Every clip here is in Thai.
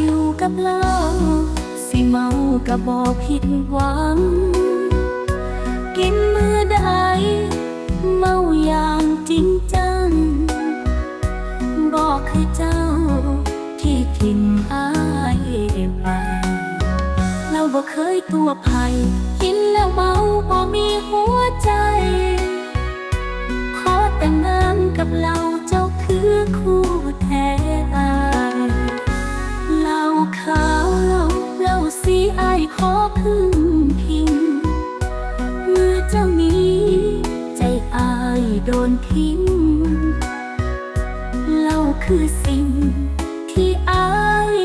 อยู่กับเราสิเมากับบอกผิดหวัง กินมือใด เมาอย่างจริงจัง บอกคือเจ้าที่ทิมอายไปเราบ่เคยตัวภัยกินแล้วเมาบ่มีหัวใจ ขอแต่งงานกับเราเจ้าคือคู่แท้อายเหล่าขาวเราเราสีอายขอพึ่งพิง โดนทิ้ง เราคือสิ่งที่อาย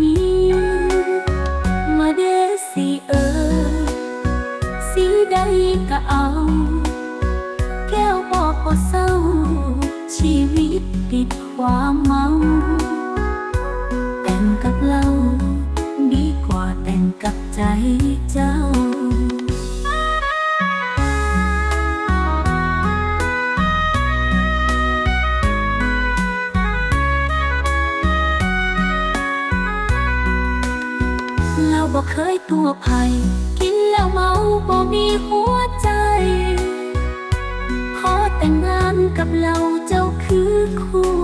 มีมาเดสิเออสีใดก็เอา แก้วบอกว่าเศร้า ชีวิตติดความเมาแต่งกับเรา ดีกว่าแต่งกับใจ บ่เคยตัวภัยกินแล้วเมาบ่มีหัวใจ ขอแต่งงานกับเราเจ้าคือคู่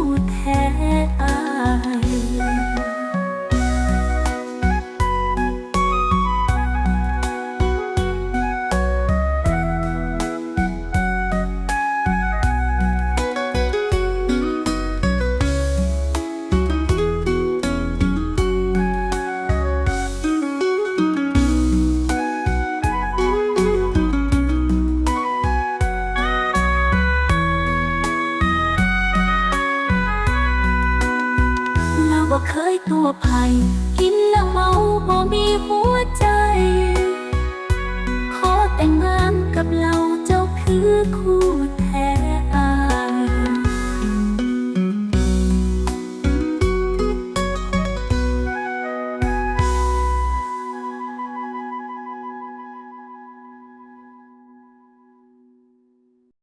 บ่เคยตัวภัยกินแล้วเมาบ่มีหัวใจ